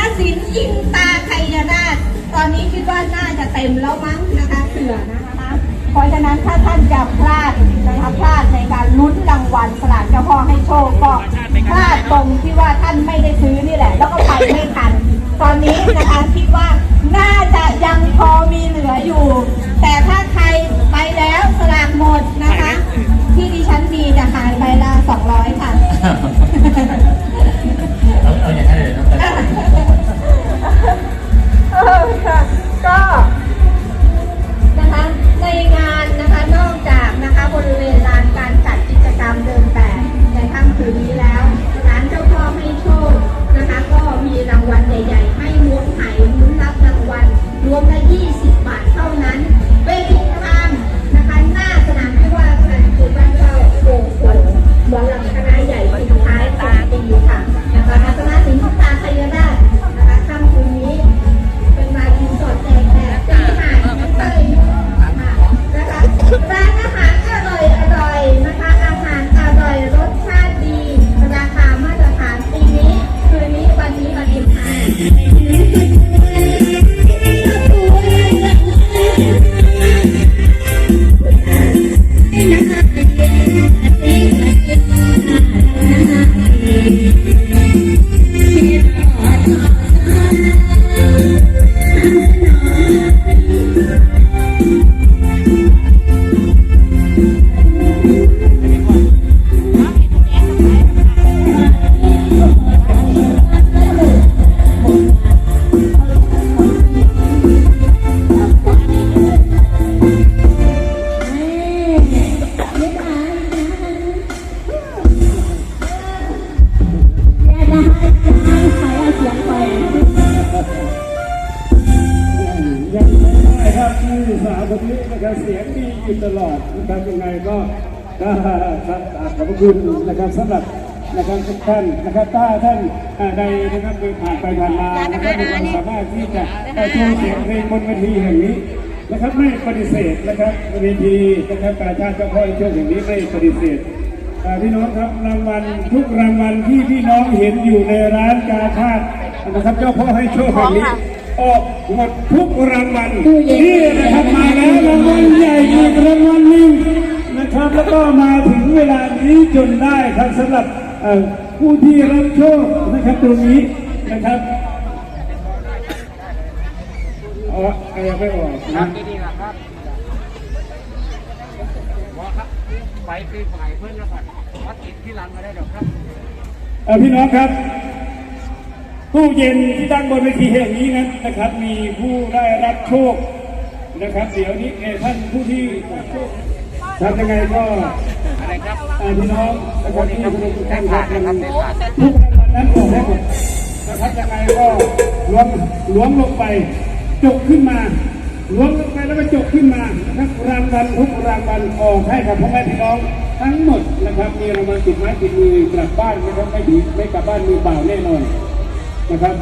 าศิลป์อินตาไทยนาฏตอนนี้คิดว่าน่าจะเต็มแล้วมั้งนะคะเสือนะคะเพราะฉะนั้นถ้าท่านจะพลาดนะคะพลาดในการลุ้นรางวัลสลากเจ้าพ่อให้โชคก็พลาดตรงที่ว่าท่านไม่ได้ซื้อนี่แหละ แล้วก็ไปไม่ทัน ตอนนี้นะคะคิดว่าน่าจะยังพอมี วันนี้นะครับเสียงดีอยู่ตลอดนะครับยังไงก็ก็ครับขอบคุณนะครับสำหรับนะครับทุกท่านนะครับถ้าท่านใดนะครับเดินผ่านไปผ่านมานะครับมีความสามารถที่จะได้โชว์เสียงเพลงบนเวทีแห่งนี้นะครับไม่ปฏิเสธนะครับเวทีนะครับการชาติเจ้าพ่อช่วงแห่งนี้ไม่ปฏิเสธพี่น้องครับรางวัลทุกรางวัลที่พี่น้องเห็นอยู่ในร้านกาชาตินะครับเจ้าพ่อให้โชคแบบนี้ ออกหมดทุกรางวัลนี่นะครับมาแล้วรางวัลใหญ่อีกรางวัลหนึ่งนะครับแล้วก็มาถึงเวลานี้จนได้ครับสำหรับเอ่อผู้ที่รับโชคนะครับตรงนี้นะครับอ๋อยังไม่ออกครันะบนี่แหละครับว่าครับไปคือฝ่ายเพื่อนแล้วกันวัดติดที่หลังมาได้ดอกครับเอ่อพี่น้องครับ ตู้เย็นที่ตั้งบนเวทีแห่งนี้นั้นนะครับ มีผู้ได้รับโชคนะครับ เดี๋ยวนี้เอ่อท่านผู้ที่รับโชคทำยังไงก็อะไรครับเอ่อพี่น้องนะครับที่อยู่ในทุกท่านผ่าคนรับนะครับเส้นผ่านทุกรางวัลนั้นออกได้หมดนะครับยังไงก็ล้วงล้วงลงไปจกขึ้นมาล้วงลงไปแล้วก็จกขึ้นมานะครับรางวัลทุกรางวัลออกให้กับพ่อแม่พี่น้องทั้งหมดนะครับมีรางวัลติดไม้ติดมือกลับบ้านนะครับไม่ดีไม่กลับบ้านมือเปล่าแน่นอน นะครับ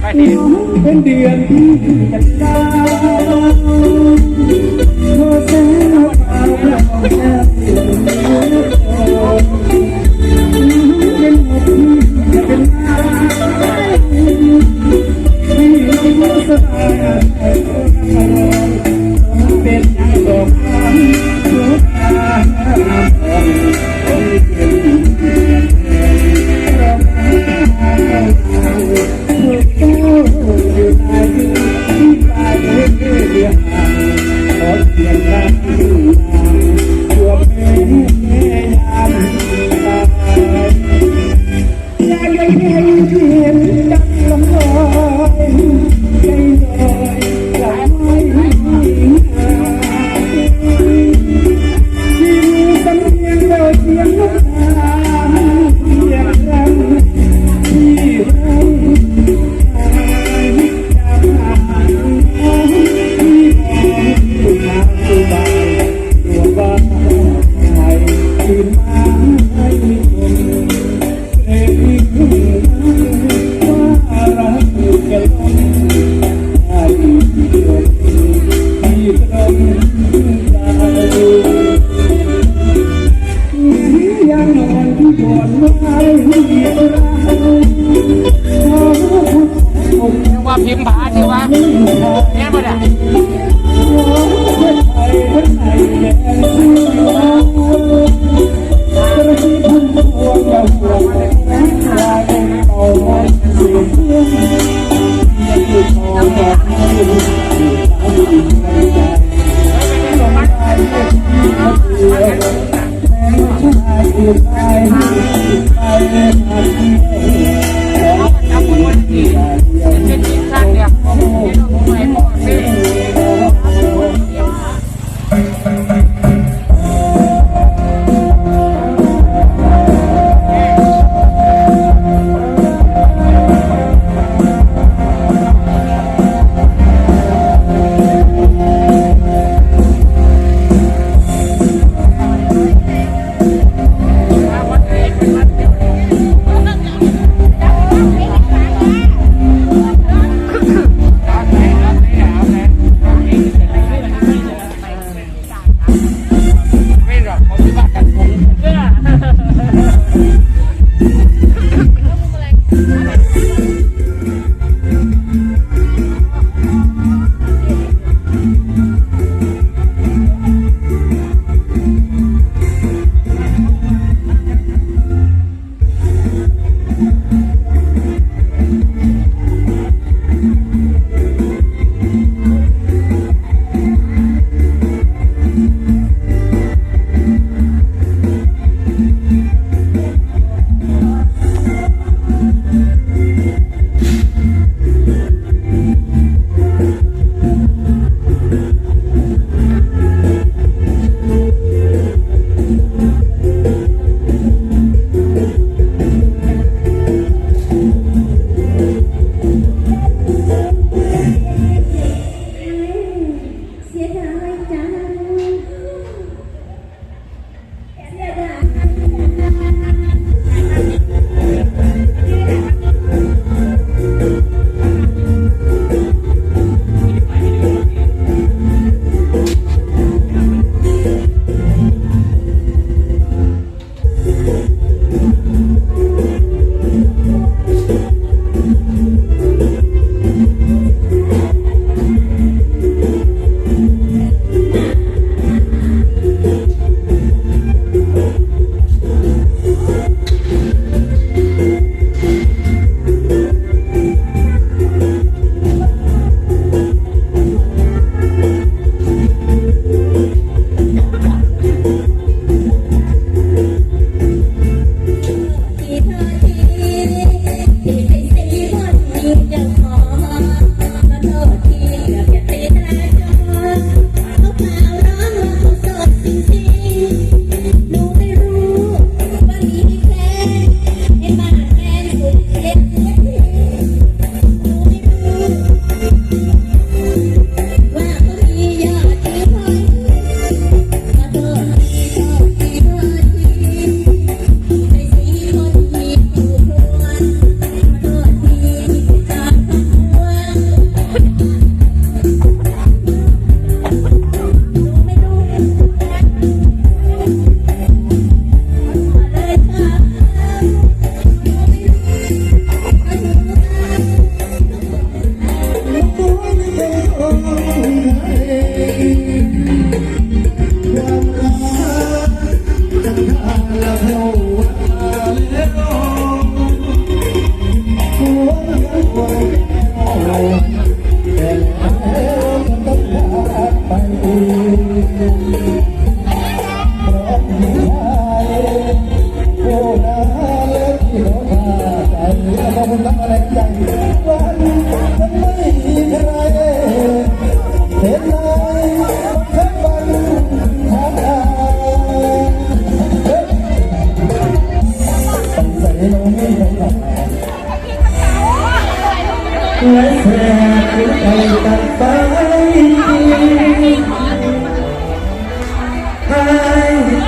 ไปนี่เป็นเดือนที่จะด พิมพ์ผาที่ว่าเนี่ยมาเ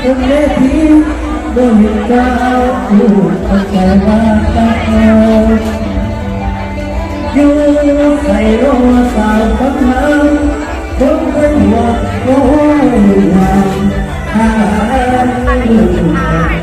คนเล็กที่โดนดาวลูกเข้าใจว่าตาเอาอยู่ใส่รอสาวพักน้นคนเป็นหัวโอ้ยงามหาลูก